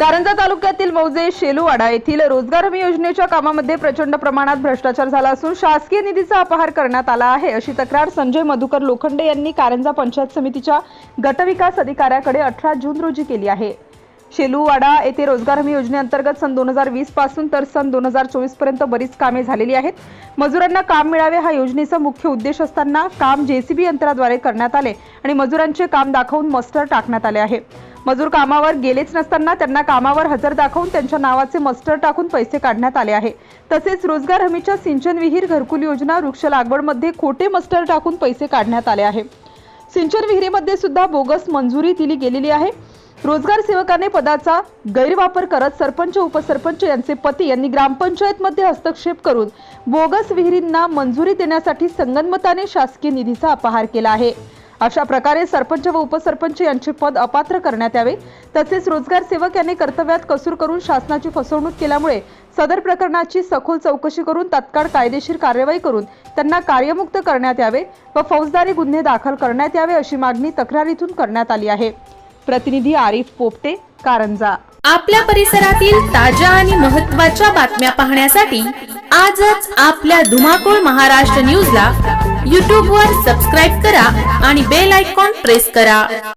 कारंजा तालुक्यातील मौजे शेलूवाडा येथील रोजगार हमी योजनेच्या कामामध्ये प्रचंड प्रमाणात भ्रष्टाचार झाला असून शासकीय निधीचा अपहार करण्यात आला आहे. अशी तक्रार संजय मधुकर लोखंडे यांनी कारंजा पंचायत समितीच्या गटविकास अधिकाऱ्याकडे अठरा जून रोजी केली आहे. शेलूवाडा येथे रोजगार हमी योजनेअंतर्गत सन दोन हजार वीसपासून तर सन दोन हजार चोवीसपर्यंत बरीच कामे झालेली आहेत. मजुरांना काम मिळावे हा योजनेचा मुख्य उद्देश असताना काम जेसीबी यंत्राद्वारे करण्यात आले आणि मजुरांचे काम दाखवून मस्टर टाकण्यात आले आहे. मजूर कामावर गेलेच नसताना त्यांना कामावर हजर दाखवून त्यांच्या नावाचे मस्टर टाकून पैसे काढण्यात आले आहे. तसेच रोजगार हमीच्या सिंचन विहीर घरकुल योजना वृक्ष लागवडमध्ये खोटे मस्टर टाकून पैसे काढण्यात आले आहे. सिंचन विहिरीमध्ये सुद्धा बोगस मंजुरी दिली गेलेली आहे. रोजगार सेवकाने पदाचा गैरवापर करत सरपंच उपसरपंच यांचे पती यांनी ग्रामपंचायतमध्ये हस्तक्षेप करून बोगस विहिरींना मंजुरी देण्यासाठी संगनमताने शासकीय निधीचा अपहार केला आहे. अशा प्रकारे सरपंच व उपसरपंच यांचे पद अपात्र करण्यात यावे. तसेच रोजगार सेवक यांनी कर्तव्यात कसूर करून शासनाची फसवणूक केल्यामुळे सदर प्रकरणाची सखोल चौकशी करून तत्काळ कायदेशीर कार्यवाही करून त्यांना कार्यमुक्त करण्यात यावे व फौजदारी गुन्हे दाखल करण्यात यावे अशी मागणी तक्रारीतून करण्यात आली आहे. प्रतिनिधी आरिफ पोपटे कारंजा. आपल्या परिसरातील ताज्या आणि महत्त्वाच्या बातम्या पाहण्यासाठी आजच आपल्या धुमाकूळ महाराष्ट्र न्यूजला यूट्यूबवर सबस्क्राईब करा आणि बेल आयकॉन प्रेस करा.